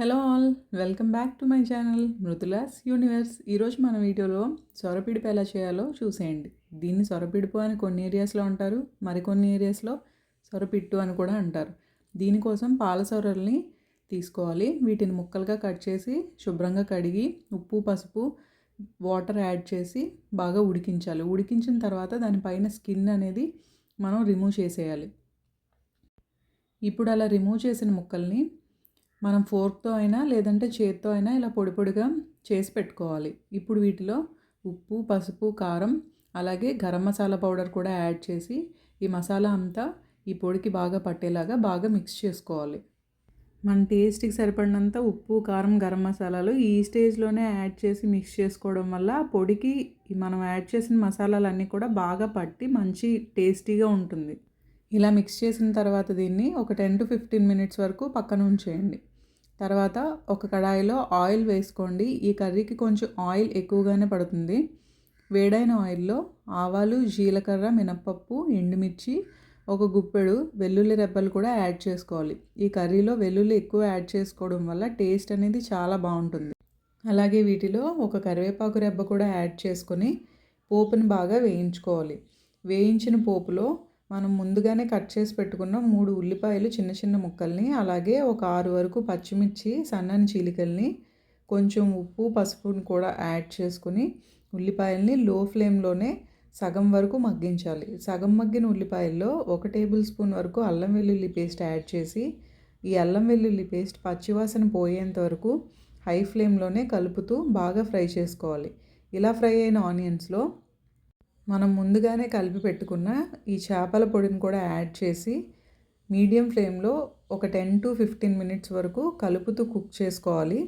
Hello all welcome back to my channel మృతులాస్ universe ఈరోజు మన వీడియోలో సొరపిడిపు ఎలా చేయాలో చూసేయండి. దీన్ని సొరపిడుపు అని కొన్ని ఏరియాస్లో అంటారు మరికొన్ని ఏరియాస్లో సొరపిట్టు అని కూడా అంటారు. దీనికోసం పాల సొరల్ని తీసుకోవాలి. వీటిని ముక్కలుగా కట్ చేసి శుభ్రంగా కడిగి ఉప్పు పసుపు వాటర్ యాడ్ చేసి బాగా ఉడికించాలి. ఉడికించిన తర్వాత దానిపైన స్కిన్ అనేది మనం రిమూవ్ చేసేయాలి. ఇప్పుడు అలా రిమూవ్ చేసిన ముక్కల్ని మనం ఫోర్క్తో అయినా లేదంటే చేత్తో అయినా ఇలా పొడి పొడిగా చేసి పెట్టుకోవాలి. ఇప్పుడు వీటిలో ఉప్పు పసుపు కారం అలాగే గరం మసాలా పౌడర్ కూడా యాడ్ చేసి ఈ మసాలా అంతా ఈ పొడికి బాగా పట్టేలాగా బాగా మిక్స్ చేసుకోవాలి. మన టేస్ట్కి సరిపడినంత ఉప్పు కారం గరం మసాలాలు ఈ స్టేజ్లోనే యాడ్ చేసి మిక్స్ చేసుకోవడం వల్ల పొడికి మనం యాడ్ చేసిన మసాలాలన్నీ కూడా బాగా పట్టి మంచి టేస్టీగా ఉంటుంది. ఇలా మిక్స్ చేసిన తర్వాత దీన్ని ఒక టెన్ టు ఫిఫ్టీన్ మినిట్స్ వరకు పక్కన ఉంచేయండి. తర్వాత ఒక కడాయిలో ఆయిల్ వేసుకోండి. ఈ కర్రీకి కొంచెం ఆయిల్ ఎక్కువగానే పడుతుంది. వేడైన ఆయిల్లో ఆవాలు జీలకర్ర మినప్పప్పు ఎండుమిర్చి ఒక గుప్పెడు వెల్లుల్లి రెబ్బలు కూడా యాడ్ చేసుకోవాలి. ఈ కర్రీలో వెల్లుల్లి ఎక్కువ యాడ్ చేసుకోవడం వల్ల టేస్ట్ అనేది చాలా బాగుంటుంది. అలాగే వీటిలో ఒక కరివేపాకు రెబ్బ కూడా యాడ్ చేసుకొని పోపుని బాగా వేయించుకోవాలి. వేయించిన పోపులో మనం ముందుగానే కట్ చేసి పెట్టుకున్న మూడు ఉల్లిపాయలు చిన్న చిన్న ముక్కల్ని అలాగే ఒక ఆరు వరకు పచ్చిమిర్చి సన్నని చీలికల్ని కొంచెం ఉప్పు పసుపుని కూడా యాడ్ చేసుకుని ఉల్లిపాయల్ని లో ఫ్లేమ్లోనే సగం వరకు మగ్గించాలి. సగం మగ్గిన ఉల్లిపాయల్లో ఒక టేబుల్ స్పూన్ వరకు అల్లం వెల్లుల్లి పేస్ట్ యాడ్ చేసి ఈ అల్లం వెల్లుల్లి పేస్ట్ పచ్చివాసన పోయేంత వరకు హై ఫ్లేమ్లోనే కలుపుతూ బాగా ఫ్రై చేసుకోవాలి. ఇలా ఫ్రై అయిన ఆనియన్స్లో మనం ముందుగానే కలిపి పెట్టుకున్న ఈ చేపల పొడిని కూడా యాడ్ చేసి మీడియం ఫ్లేమ్లో ఒక టెన్ టు ఫిఫ్టీన్ మినిట్స్ వరకు కలుపుతూ కుక్ చేసుకోవాలి.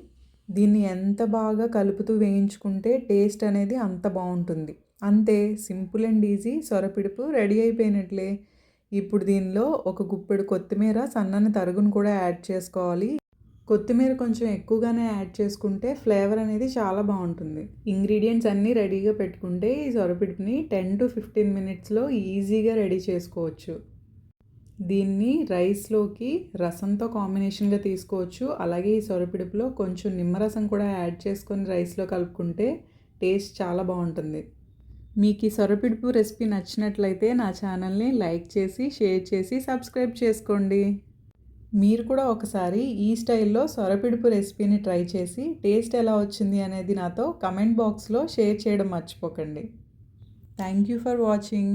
దీన్ని ఎంత బాగా కలుపుతూ వేయించుకుంటే టేస్ట్ అనేది అంత బాగుంటుంది. అంతే సింపుల్ అండ్ ఈజీ సొరపిడుపు రెడీ అయిపోయినట్లే. ఇప్పుడు దీనిలో ఒక గుప్పెడు కొత్తిమీర సన్నని తరుగును కూడా యాడ్ చేసుకోవాలి. కొత్తిమీర కొంచెం ఎక్కువగానే యాడ్ చేసుకుంటే ఫ్లేవర్ అనేది చాలా బాగుంటుంది. ఇంగ్రీడియంట్స్ అన్నీ రెడీగా పెట్టుకుంటే ఈ సొరపిడిని టెన్ టు ఫిఫ్టీన్ మినిట్స్లో ఈజీగా రెడీ చేసుకోవచ్చు. దీన్ని రైస్లోకి రసంతో కాంబినేషన్గా తీసుకోవచ్చు. అలాగే ఈ సొరపిడుపులో కొంచెం నిమ్మరసం కూడా యాడ్ చేసుకొని రైస్లో కలుపుకుంటే టేస్ట్ చాలా బాగుంటుంది. మీకు ఈ సొరపిడుపు రెసిపీ నచ్చినట్లయితే నా ఛానల్ని లైక్ చేసి షేర్ చేసి సబ్స్క్రైబ్ చేసుకోండి. మీరు కూడా ఒకసారి ఈ స్టైల్లో సొరపిడుపు రెసిపీని ట్రై చేసి టేస్ట్ ఎలా వచ్చింది అనేది నాతో కమెంట్ బాక్స్లో షేర్ చేయడం మర్చిపోకండి. Thank you for watching.